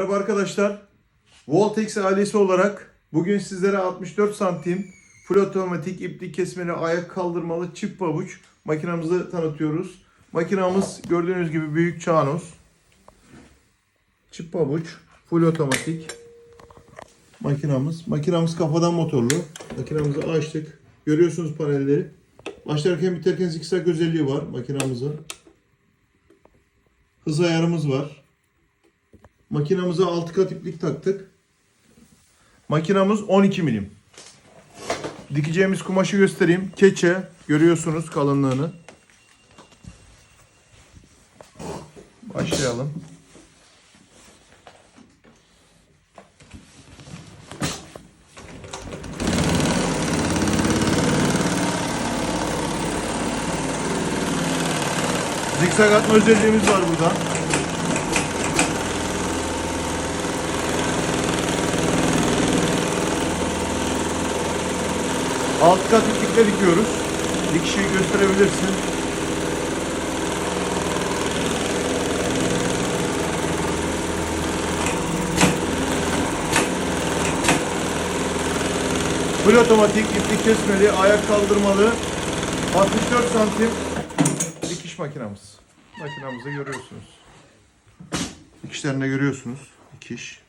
Merhaba arkadaşlar. Voltex ailesi olarak bugün sizlere 64 santim full otomatik iplik kesmeli ayak kaldırmalı çift pabuç makinamızı tanıtıyoruz. Makinamız gördüğünüz gibi büyük çanos. Çift pabuç, full otomatik makinamız. Makinamız kafadan motorlu. Makinamızı açtık. Görüyorsunuz panelleri. Başlarken biterken zikzak özelliği var makinamızın. Hız ayarımız var. Makinamıza 6 kat iplik taktık. Makinamız 12 milim. Dikeceğimiz kumaşı göstereyim. Keçe. Görüyorsunuz kalınlığını. Başlayalım. Zikzak atma özelliğimiz var burada. Alt kat iplikle dikiyoruz. Dikişi gösterebilirsin. Full otomatik iplik kesmeli, ayak kaldırmalı 64 santim dikiş makinamız. Makinamızı görüyorsunuz. Dikişlerini görüyorsunuz. Dikiş.